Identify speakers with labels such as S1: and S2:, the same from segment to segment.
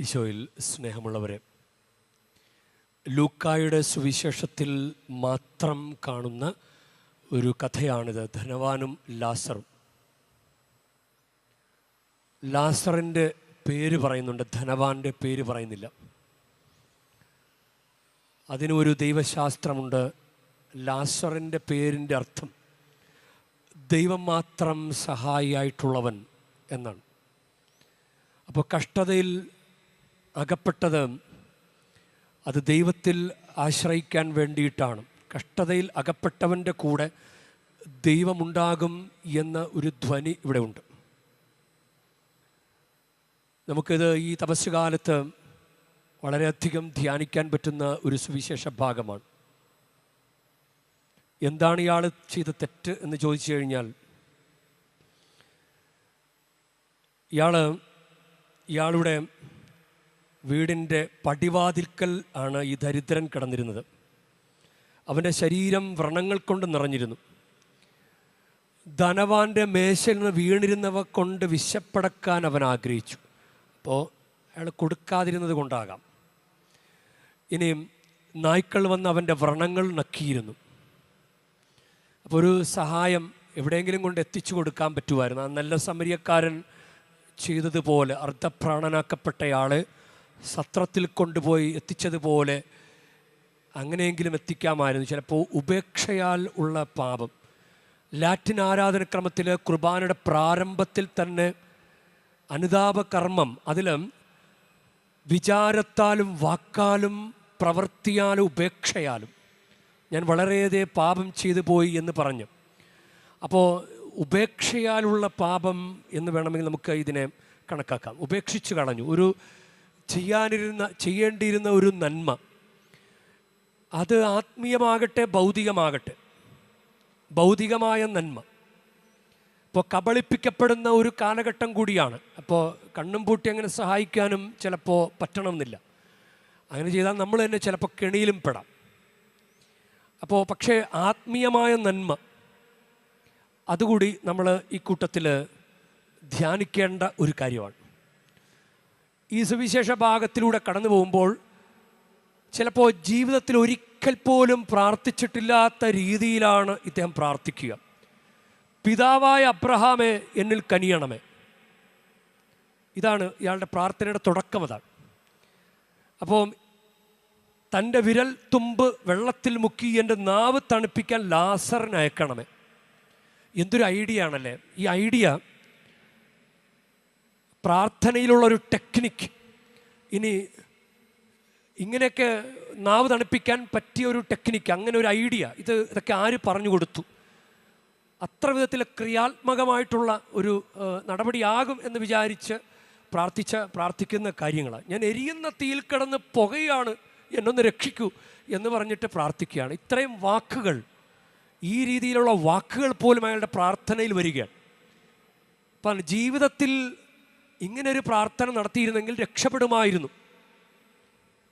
S1: ഈശോയിൽ സ്നേഹമുള്ളവരെ ലൂക്കായുടെ സുവിശേഷത്തിൽ മാത്രം കാണുന്ന ഒരു കഥയാണിത്. ധനവാനും ലാസറും. ലാസറിന്റെ പേര് പറയുന്നുണ്ട്. ധനവാന്റെ പേര് പറയുന്നില്ല. അതിനൊരു ദൈവശാസ്ത്രമുണ്ട്. ലാസറിന്റെ പേരിന്റെ അർത്ഥം ദൈവം മാത്രം സഹായിയായിട്ടുള്ളവൻ എന്നാണ്. അപ്പോൾ കഷ്ടതയിൽ അകപ്പെട്ടത് അത് ദൈവത്തിൽ ആശ്രയിക്കാൻ വേണ്ടിയിട്ടാണ്. കഷ്ടതയിൽ അകപ്പെട്ടവന്റെ കൂടെ ദൈവമുണ്ടാകും എന്ന ഒരു ധ്വനി ഇവിടെ ഉണ്ട്. നമുക്കിത് ഈ തപസ്സുകാലത്ത് വളരെയധികം ധ്യാനിക്കാൻ പറ്റുന്ന ഒരു സുവിശേഷ ഭാഗമാണ്. എന്താണ് ഇയാൾ ചെയ്ത തെറ്റ് എന്ന് ചോദിച്ചു കഴിഞ്ഞാൽ ഇയാൾ ഇയാളുടെ വീടിന്റെ പടിവാതിൽക്കൽ ആണ് ഈ ദരിദ്രൻ കിടന്നിരുന്നത്. അവന്റെ ശരീരം വ്രണങ്ങൾ കൊണ്ട് നിറഞ്ഞിരുന്നു. ധനവാന്റെ മേശയിൽ നിന്ന് വീണിരുന്നവ കൊണ്ട് വിശപ്പടക്കാൻ അവൻ ആഗ്രഹിച്ചു. അപ്പോൾ അയാൾ കൊടുക്കാതിരുന്നത് കൊണ്ടാകാം. ഇനിയും നായ്ക്കൾ വന്ന് അവന്റെ വ്രണങ്ങൾ നക്കിയിരുന്നു. അപ്പോൾ ഒരു സഹായം എവിടെയെങ്കിലും കൊണ്ട് എത്തിച്ചു കൊടുക്കാൻ പറ്റുമായിരുന്നു. ആ നല്ല സമരിയക്കാരൻ ചെയ്തതുപോലെ അർദ്ധപ്രാണനാക്കപ്പെട്ടയാളെ സത്രത്തിൽ കൊണ്ടുപോയി എത്തിച്ചതുപോലെ അങ്ങനെയെങ്കിലും എത്തിക്കാമായിരുന്നു. ചിലപ്പോൾ ഉപേക്ഷയാൽ ഉള്ള പാപം. ലാറ്റിൻ ആരാധനക്രമത്തിൽ കുർബാനയുടെ പ്രാരംഭത്തിൽ തന്നെ അനുതാപ അതിലും വിചാരത്താലും വാക്കാലും പ്രവൃത്തിയാലും ഉപേക്ഷയാലും ഞാൻ വളരെയധികം പാപം ചെയ്തു പോയി എന്ന് പറഞ്ഞു. അപ്പോൾ ഉപേക്ഷയാലുള്ള പാപം എന്ന് വേണമെങ്കിൽ നമുക്ക് ഇതിനെ കണക്കാക്കാം. ഉപേക്ഷിച്ച് കളഞ്ഞു. ഒരു ചെയ്യാനിരുന്ന ചെയ്യേണ്ടിയിരുന്ന ഒരു നന്മ. അത് ആത്മീയമാകട്ടെ ഭൗതികമാകട്ടെ. ഭൗതികമായ നന്മ. ഇപ്പോൾ കബളിപ്പിക്കപ്പെടുന്ന ഒരു കാലഘട്ടം കൂടിയാണ്. അപ്പോൾ കണ്ണും പൂട്ടി അങ്ങനെ സഹായിക്കാനും ചിലപ്പോൾ പറ്റണമെന്നില്ല. അങ്ങനെ ചെയ്താൽ നമ്മൾ തന്നെ ചിലപ്പോൾ കെണിയിലും പെടാം. അപ്പോൾ പക്ഷേ ആത്മീയമായ നന്മ അതുകൂടി നമ്മൾ ഈ കൂട്ടത്തിൽ ധ്യാനിക്കേണ്ട ഒരു കാര്യമാണ്. ഈ സുവിശേഷ ഭാഗത്തിലൂടെ കടന്നു പോകുമ്പോൾ ചിലപ്പോൾ ജീവിതത്തിൽ ഒരിക്കൽ പോലും പ്രാർത്ഥിച്ചിട്ടില്ലാത്ത രീതിയിലാണ് ഇദ്ദേഹം പ്രാർത്ഥിക്കുക. പിതാവായ അബ്രഹാമെ എന്നിൽ കനിയണമേ. ഇതാണ് ഇയാളുടെ പ്രാർത്ഥനയുടെ തുടക്കം അതാണ്. അപ്പോൾ തന്റെ വിരൽ തുമ്പ് വെള്ളത്തിൽ മുക്കി എന്റെ നാവ് തണുപ്പിക്കാൻ ലാസറിന് അയക്കണമേ. എന്തൊരു ഐഡിയ ആണല്ലേ? ഈ ഐഡിയ പ്രാർത്ഥനയിലുള്ളൊരു ടെക്നിക്ക്. ഇനി ഇങ്ങനെയൊക്കെ നാവ് തണുപ്പിക്കാൻ പറ്റിയ ഒരു ടെക്നിക്ക് അങ്ങനെ ഒരു ഐഡിയ ഇത് ഇതൊക്കെ ആര് പറഞ്ഞു കൊടുത്തു? അത്ര വിധത്തിൽ ക്രിയാത്മകമായിട്ടുള്ള ഒരു നടപടിയാകും എന്ന് വിചാരിച്ച് പ്രാർത്ഥിച്ച പ്രാർത്ഥിക്കുന്ന കാര്യങ്ങളാണ്. ഞാൻ എരിയുന്ന തീയിൽ കിടന്ന് പുകയാണ് എന്നൊന്ന് രക്ഷിക്കൂ എന്ന് പറഞ്ഞിട്ട് പ്രാർത്ഥിക്കുകയാണ്. ഇത്രയും വാക്കുകൾ ഈ രീതിയിലുള്ള വാക്കുകൾ പോലും അയാളുടെ പ്രാർത്ഥനയിൽ വരികയാണ്. അപ്പം ജീവിതത്തിൽ ഇങ്ങനെ ഒരു പ്രാർത്ഥന നടത്തിയിരുന്നെങ്കിൽ രക്ഷപ്പെടുമായിരുന്നു.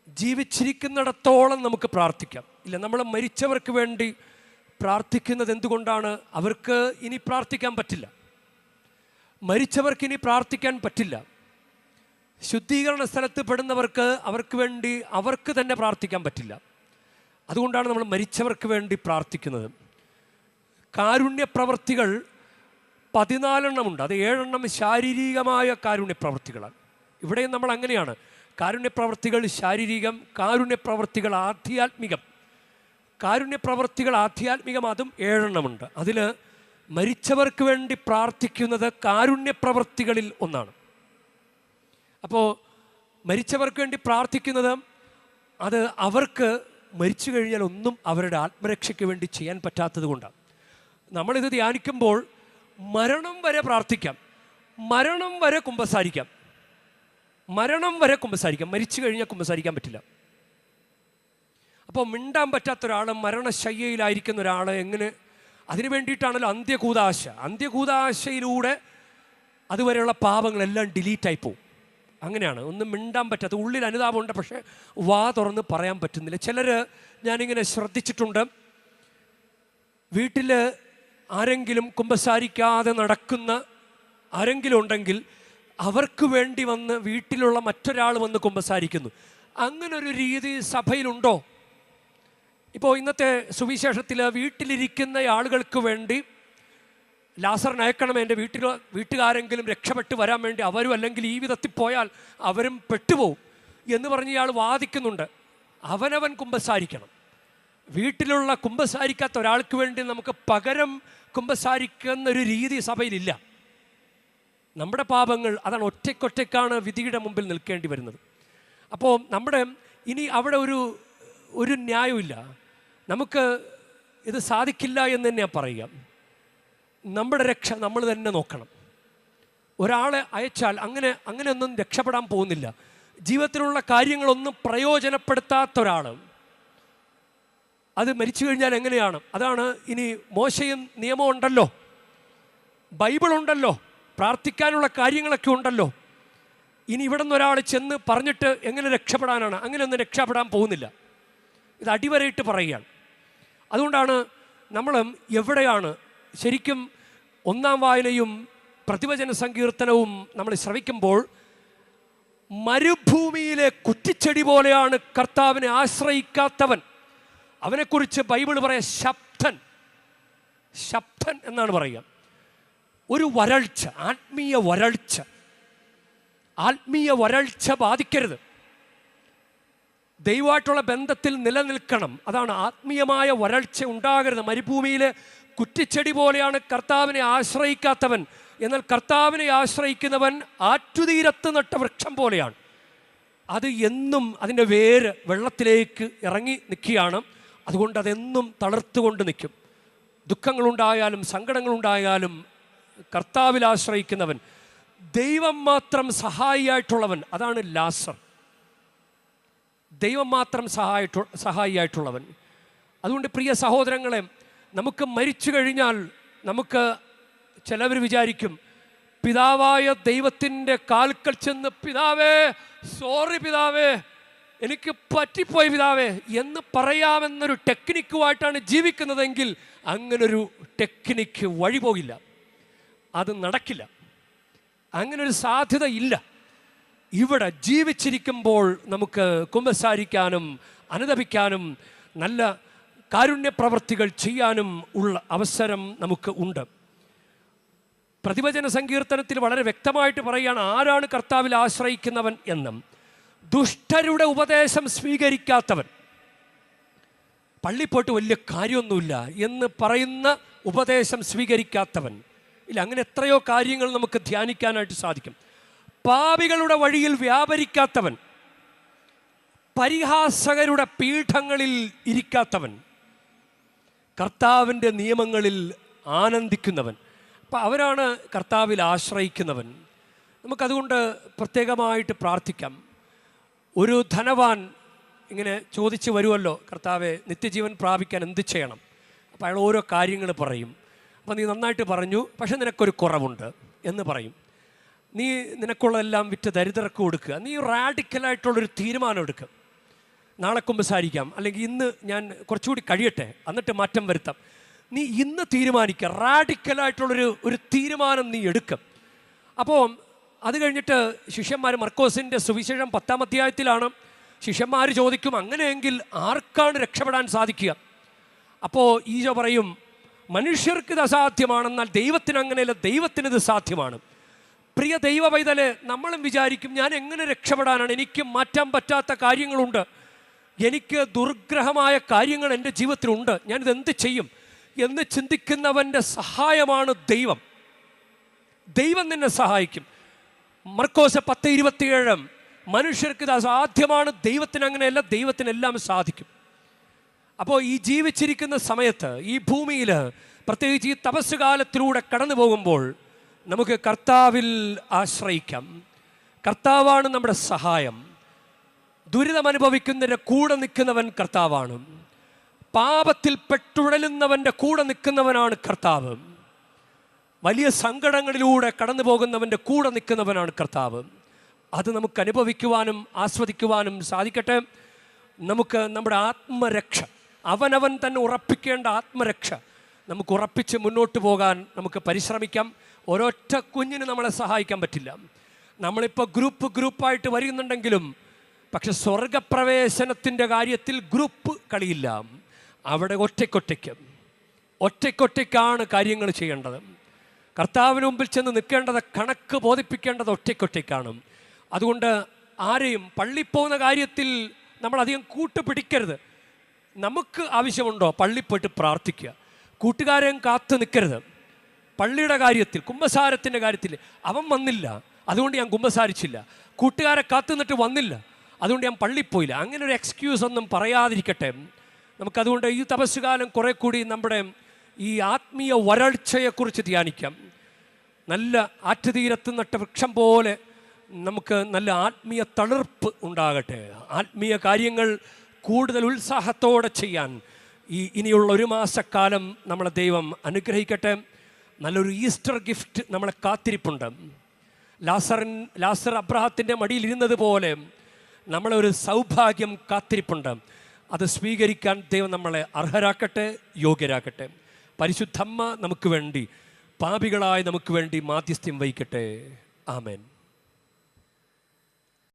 S1: ജീവിച്ചിരിക്കുന്നിടത്തോളം നമുക്ക് പ്രാർത്ഥിക്കാം. ഇല്ല നമ്മൾ മരിച്ചവർക്ക് വേണ്ടി പ്രാർത്ഥിക്കുന്നത് എന്തുകൊണ്ടാണ്? അവർക്ക് ഇനി പ്രാർത്ഥിക്കാൻ പറ്റില്ല. മരിച്ചവർക്ക് ഇനി പ്രാർത്ഥിക്കാൻ പറ്റില്ല. ശുദ്ധീകരണ സ്ഥലത്ത് പെടുന്നവർക്ക് അവർക്ക് വേണ്ടി അവർക്ക് തന്നെ പ്രാർത്ഥിക്കാൻ പറ്റില്ല. അതുകൊണ്ടാണ് നമ്മൾ മരിച്ചവർക്ക് വേണ്ടി പ്രാർത്ഥിക്കുന്നത്. കാരുണ്യ പ്രവർത്തികൾ പതിനാലെണ്ണമുണ്ട്. അത് ഏഴെണ്ണം ശാരീരികമായ കാരുണ്യ പ്രവർത്തികളാണ് ഇവിടെയും നമ്മൾ അങ്ങനെയാണ്. കാരുണ്യ പ്രവർത്തികൾ ശാരീരികം കാരുണ്യ പ്രവർത്തികൾ ആധ്യാത്മികം. കാരുണ്യ പ്രവർത്തികൾ ആധ്യാത്മികം അതും ഏഴെണ്ണമുണ്ട്. അതിൽ മരിച്ചവർക്ക് വേണ്ടി പ്രാർത്ഥിക്കുന്നത് കാരുണ്യ പ്രവർത്തികളിൽ ഒന്നാണ്. അപ്പോൾ മരിച്ചവർക്ക് വേണ്ടി പ്രാർത്ഥിക്കുന്നത് അത് അവർക്ക് മരിച്ചു കഴിഞ്ഞാൽ ഒന്നും അവരുടെ ആത്മരക്ഷയ്ക്ക് വേണ്ടി ചെയ്യാൻ പറ്റാത്തത് കൊണ്ടാണ്. നമ്മളിത് ധ്യാനിക്കുമ്പോൾ മരണം വരെ പ്രാർത്ഥിക്കാം. മരണം വരെ കുമ്പസാരിക്കാം. മരണം വരെ കുമ്പസാരിക്കാം. മരിച്ചു കഴിഞ്ഞാൽ കുമ്പസാരിക്കാൻ പറ്റില്ല. അപ്പോൾ മിണ്ടാൻ പറ്റാത്ത ഒരാൾ മരണശയ്യയിലായിരിക്കുന്ന ഒരാൾ എങ്ങനെ? അതിനു വേണ്ടിയിട്ടാണല്ലോ അന്ത്യകൂതാശ. അന്ത്യകൂതാശയിലൂടെ അതുവരെയുള്ള പാപങ്ങളെല്ലാം ഡിലീറ്റായി പോവും. അങ്ങനെയാണ്. ഒന്നും മിണ്ടാൻ പറ്റാത്ത ഉള്ളിൽ അനുതാപമുണ്ട് പക്ഷേ വാ തുറന്ന് പറയാൻ പറ്റുന്നില്ല. ചിലർ ഞാനിങ്ങനെ ശ്രദ്ധിച്ചിട്ടുണ്ട്. വീട്ടിൽ ആരെങ്കിലും കുമ്പസാരിക്കാതെ നടക്കുന്ന ആരെങ്കിലും ഉണ്ടെങ്കിൽ അവർക്ക് വേണ്ടി വന്ന് വീട്ടിലുള്ള മറ്റൊരാൾ വന്ന് കുമ്പസാരിക്കുന്നു. അങ്ങനൊരു രീതി സഭയിലുണ്ടോ? ഇപ്പോൾ ഇന്നത്തെ സുവിശേഷത്തിൽ വീട്ടിലിരിക്കുന്ന ആളുകൾക്ക് വേണ്ടി ലാസർ അയക്കണം എന്റെ വീട്ടിൽ വീട്ടുകാരെങ്കിലും രക്ഷപ്പെട്ട് വരാൻ വേണ്ടി അവരും അല്ലെങ്കിൽ ഈ വിധത്തിൽ പോയാൽ അവരും പെട്ടുപോകും എന്ന് പറഞ്ഞ് ഇയാൾ വാദിക്കുന്നുണ്ട്. അവനവൻ കുമ്പസാരിക്കണം. വീട്ടിലുള്ള കുമ്പസാരിക്കാത്ത ഒരാൾക്ക് വേണ്ടി നമുക്ക് പകരം കുമ്പസാരിക്കുന്ന ഒരു രീതി സഭയിലില്ല. നമ്മുടെ പാപങ്ങൾ അതാണ് ഒറ്റയ്ക്കൊറ്റയ്ക്കാണ് വിധിയുടെ മുമ്പിൽ നിൽക്കേണ്ടി വരുന്നത്. അപ്പോൾ നമ്മുടെ ഇനി അവിടെ ഒരു ഒരു ന്യായമില്ല നമുക്ക് ഇത് സാധിക്കില്ല എന്ന് തന്നെയാണ് പറയുക. നമ്മുടെ രക്ഷ നമ്മൾ തന്നെ നോക്കണം. ഒരാളെ അയച്ചാൽ അങ്ങനെ അങ്ങനെയൊന്നും രക്ഷപ്പെടാൻ പോകുന്നില്ല. ജീവിതത്തിലുള്ള കാര്യങ്ങളൊന്നും പ്രയോജനപ്പെടുത്താത്ത ഒരാൾ അത് മരിച്ചു കഴിഞ്ഞാൽ എങ്ങനെയാണ്? അതാണ് ഇനി മോശയും നിയമം ഉണ്ടല്ലോ. ബൈബിൾ ഉണ്ടല്ലോ. പ്രാർത്ഥിക്കാനുള്ള കാര്യങ്ങളൊക്കെ ഉണ്ടല്ലോ. ഇനി ഇവിടെ നിന്ന് ഒരാൾ ചെന്ന് പറഞ്ഞിട്ട് എങ്ങനെ രക്ഷപ്പെടാനാണ്? അങ്ങനെയൊന്നും രക്ഷപ്പെടാൻ പോകുന്നില്ല. ഇത് അടിവരയിട്ട് പറയുകയാണ്. അതുകൊണ്ടാണ് നമ്മൾ എവിടെയാണ് ശരിക്കും ഒന്നാം വായനയും പ്രതിവചന സങ്കീർത്തനവും നമ്മൾ ശ്രവിക്കുമ്പോൾ മരുഭൂമിയിലെ കുറ്റിച്ചെടി പോലെയാണ് കർത്താവിനെ ആശ്രയിക്കാത്തവൻ. അവനെക്കുറിച്ച് ബൈബിൾ പറയാൻ ശബ്ദൻ. ശബ്ദൻ എന്നാണ് പറയുക. ഒരു വരൾച്ച ആത്മീയ വരൾച്ച. ആത്മീയ വരൾച്ച ബാധിക്കരുത്. ദൈവമായിട്ടുള്ള ബന്ധത്തിൽ നിലനിൽക്കണം. അതാണ് ആത്മീയമായ വരൾച്ച ഉണ്ടാകരുത്. മരുഭൂമിയിൽ കുറ്റിച്ചെടി പോലെയാണ് കർത്താവിനെ ആശ്രയിക്കാത്തവൻ. എന്നാൽ കർത്താവിനെ ആശ്രയിക്കുന്നവൻ ആറ്റുതീരത്ത് നട്ട വൃക്ഷം പോലെയാണ്. അത് എന്നും അതിന്റെ വേര് വെള്ളത്തിലേക്ക് ഇറങ്ങി നിൽക്കുകയാണ്. അതുകൊണ്ട് അതെന്നും തളർത്തുകൊണ്ട് നിൽക്കും. ദുഃഖങ്ങളുണ്ടായാലും സങ്കടങ്ങളുണ്ടായാലും കർത്താവിൽ ആശ്രയിക്കുന്നവൻ ദൈവം മാത്രം സഹായിയായിട്ടുള്ളവൻ അതാണ് ലാസർ. ദൈവം മാത്രം സഹായിട്ടു സഹായിയായിട്ടുള്ളവൻ. അതുകൊണ്ട് പ്രിയ സഹോദരങ്ങളെ നമുക്ക് മരിച്ചു കഴിഞ്ഞാൽ നമുക്ക് ചിലവർ വിചാരിക്കും പിതാവായ ദൈവത്തിന്റെ കാൽക്കൽ ചെന്ന് പിതാവേ സോറി പിതാവേ എനിക്ക് പറ്റിപ്പോയി പിതാവേ എന്ന് പറയാമെന്നൊരു ടെക്നിക്കുമായിട്ടാണ് ജീവിക്കുന്നതെങ്കിൽ അങ്ങനൊരു ടെക്നിക്ക് വഴി പോകില്ല അത് നടക്കില്ല. അങ്ങനൊരു സാധ്യത ഇല്ല. ഇവിടെ ജീവിച്ചിരിക്കുമ്പോൾ നമുക്ക് കുമ്പസാരിക്കാനും അനുദപിക്കാനും നല്ല കാരുണ്യ പ്രവർത്തികൾ ചെയ്യാനും ഉള്ള അവസരം നമുക്ക് ഉണ്ട്. പ്രതിവചന സങ്കീർത്തനത്തിൽ വളരെ വ്യക്തമായിട്ട് പറയുകയാണ് ആരാണ് കർത്താവിൽ ആശ്രയിക്കുന്നവൻ എന്നും. ദുഷ്ടരുടെ ഉപദേശം സ്വീകരിക്കാത്തവൻ. പള്ളി പോയിട്ട് വലിയ കാര്യമൊന്നുമില്ല എന്ന് പറയുന്ന ഉപദേശം സ്വീകരിക്കാത്തവൻ. ഇല്ല അങ്ങനെ എത്രയോ കാര്യങ്ങൾ നമുക്ക് ധ്യാനിക്കാനായിട്ട് സാധിക്കും. പാപികളുടെ വഴിയിൽ വ്യാപരിക്കാത്തവൻ. പരിഹാസകരുടെ പീഠങ്ങളിൽ ഇരിക്കാത്തവൻ. കർത്താവിന്റെ നിയമങ്ങളിൽ ആനന്ദിക്കുന്നവൻ. അപ്പം അവരാണ് കർത്താവിൽ ആശ്രയിക്കുന്നവൻ. നമുക്കതുകൊണ്ട് പ്രത്യേകമായിട്ട് പ്രാർത്ഥിക്കാം. ഒരു ധനവാൻ ഇങ്ങനെ ചോദിച്ചു വരുമല്ലോ കർത്താവെ നിത്യജീവൻ പ്രാപിക്കാൻ എന്ത് ചെയ്യണം? അപ്പോൾ അയാൾ ഓരോ കാര്യങ്ങൾ പറയും. അപ്പോൾ നീ നന്നായിട്ട് പറഞ്ഞു പക്ഷെ നിനക്കൊരു കുറവുണ്ട് എന്ന് പറയും. നീ നിനക്കുള്ളതെല്ലാം വിറ്റ് ദരിദ്രർക്ക് കൊടുക്കുക. നീ റാഡിക്കലായിട്ടുള്ളൊരു തീരുമാനം എടുക്കുക നാളെ കുമ്പസാരിക്കാം അല്ലെങ്കിൽ ഇന്ന് ഞാൻ കുറച്ചുകൂടി കഴിയട്ടെ. എന്നിട്ട് മാറ്റം വരുത്താം. നീ ഇന്ന് തീരുമാനിക്കുക റാഡിക്കലായിട്ടുള്ളൊരു ഒരു തീരുമാനം നീ എടുക്കും. അപ്പോൾ അത് കഴിഞ്ഞിട്ട് ശിഷ്യന്മാർ മർക്കോസിന്റെ സുവിശേഷം പത്താം അധ്യായത്തിലാണ് ശിഷ്യന്മാർ ചോദിക്കും അങ്ങനെയെങ്കിൽ ആർക്കാണ് രക്ഷപ്പെടാൻ സാധിക്കുക? അപ്പോൾ ഈശോ പറയും മനുഷ്യർക്ക് ഇത് അസാധ്യമാണെന്നാൽ ദൈവത്തിന് അങ്ങനെയല്ല ദൈവത്തിന് ഇത് സാധ്യമാണ്. പ്രിയ ദൈവ പൈതൽ നമ്മളും വിചാരിക്കും ഞാൻ എങ്ങനെ രക്ഷപ്പെടാനാണ്? എനിക്ക് മാറ്റാൻ പറ്റാത്ത കാര്യങ്ങളുണ്ട്. എനിക്ക് ദുർഗ്രഹമായ കാര്യങ്ങൾ എന്റെ ജീവിതത്തിലുണ്ട്. ഞാനിത് എന്ത് ചെയ്യും? എന്ന് ചിന്തിക്കുന്നവന്റെ സഹായമാണ് ദൈവം. ദൈവം നിന്നെ സഹായിക്കും. മർക്കോസ് പത്ത് ഇരുപത്തിയേഴ്. മനുഷ്യർക്ക് ഇത് അസാധ്യമാണ്. ദൈവത്തിന് അങ്ങനെയല്ല ദൈവത്തിനെല്ലാം സാധിക്കും. അപ്പോൾ ഈ ജീവിച്ചിരിക്കുന്ന സമയത്ത് ഈ ഭൂമിയിൽ പ്രത്യേകിച്ച് ഈ തപസ്സുകാലത്തിലൂടെ കടന്നു പോകുമ്പോൾ നമുക്ക് കർത്താവിൽ ആശ്രയിക്കാം. കർത്താവാണ് നമ്മുടെ സഹായം. ദുരിതം അനുഭവിക്കുന്നതിന്റെ കൂടെ നിൽക്കുന്നവൻ കർത്താവാണ്. പാപത്തിൽ പെട്ടുഴലുന്നവന്റെ കൂടെ നിൽക്കുന്നവനാണ് കർത്താവ്. വലിയ സങ്കടങ്ങളിലൂടെ കടന്നു പോകുന്നവന്റെ കൂടെ നിൽക്കുന്നവനാണ് കർത്താവ്. അത് നമുക്ക് അനുഭവിക്കുവാനും ആസ്വദിക്കുവാനും സാധിക്കട്ടെ. നമുക്ക് നമ്മുടെ ആത്മരക്ഷ അവനവൻ തന്നെ ഉറപ്പിക്കേണ്ട ആത്മരക്ഷ നമുക്ക് ഉറപ്പിച്ച് മുന്നോട്ട് പോകാൻ നമുക്ക് പരിശ്രമിക്കാം. ഒരൊറ്റ കുഞ്ഞിന് നമ്മളെ സഹായിക്കാൻ പറ്റില്ല. നമ്മളിപ്പോൾ ഗ്രൂപ്പ് ഗ്രൂപ്പായിട്ട് വരുന്നുണ്ടെങ്കിലും പക്ഷെ സ്വർഗപ്രവേശനത്തിന്റെ കാര്യത്തിൽ ഗ്രൂപ്പ് കളിയില്ല. അവിടെ ഒറ്റയ്ക്കൊറ്റയ്ക്ക് ഒറ്റയ്ക്കൊറ്റയ്ക്കാണ് കാര്യങ്ങൾ ചെയ്യേണ്ടത്. കർത്താവിന് മുമ്പിൽ ചെന്ന് നിൽക്കേണ്ടത് കണക്ക് ബോധിപ്പിക്കേണ്ടത് ഒറ്റയ്ക്കൊറ്റയ്ക്കാണ് അതുകൊണ്ട് ആരെയും പള്ളി പോകുന്ന കാര്യത്തിൽ നമ്മളധികം കൂട്ടുപിടിക്കരുത്. നമുക്ക് ആവശ്യമുണ്ടോ പള്ളി പോയിട്ട് പ്രാർത്ഥിക്കുക. കൂട്ടുകാരെയും കാത്തു നിൽക്കരുത്. പള്ളിയുടെ കാര്യത്തിൽ കുമ്പസാരത്തിന്റെ കാര്യത്തിൽ അവൻ വന്നില്ല. അതുകൊണ്ട് ഞാൻ കുമ്പസാരിച്ചില്ല. കൂട്ടുകാരെ കാത്തു നിന്നിട്ട് വന്നില്ല. അതുകൊണ്ട് ഞാൻ പള്ളി പോയില്ല അങ്ങനെ ഒരു എക്സ്ക്യൂസ് ഒന്നും പറയാതിരിക്കട്ടെ. നമുക്കതുകൊണ്ട് ഈ തപസ്സുകാലം കുറെ കൂടി നമ്മുടെ ഈ ആത്മീയ വരൾച്ചയെക്കുറിച്ച് ധ്യാനിക്കാം. നല്ല ആറ്റുതീരത്ത് നട്ട വൃക്ഷം പോലെ നമുക്ക് നല്ല ആത്മീയ തളിർപ്പ് ഉണ്ടാകട്ടെ. ആത്മീയ കാര്യങ്ങൾ കൂടുതൽ ഉത്സാഹത്തോടെ ചെയ്യാൻ ഈ ഇനിയുള്ള ഒരു മാസക്കാലം നമ്മളെ ദൈവം അനുഗ്രഹിക്കട്ടെ. നല്ലൊരു ഈസ്റ്റർ ഗിഫ്റ്റ് നമ്മളെ കാത്തിരിപ്പുണ്ട്. ലാസറിൻ ലാസർ അബ്രഹത്തിന്റെ മടിയിലിരുന്നത് പോലെ നമ്മളെ ഒരു സൗഭാഗ്യം കാത്തിരിപ്പുണ്ട്. അത് സ്വീകരിക്കാൻ ദൈവം നമ്മളെ അർഹരാക്കട്ടെ യോഗ്യരാക്കട്ടെ. പരിശുദ്ധമ്മ നമുക്ക് വേണ്ടി പാപികളായ നമുക്ക് വേണ്ടി മാധ്യസ്ഥ്യം വഹിക്കട്ടെ. ആമേൻ.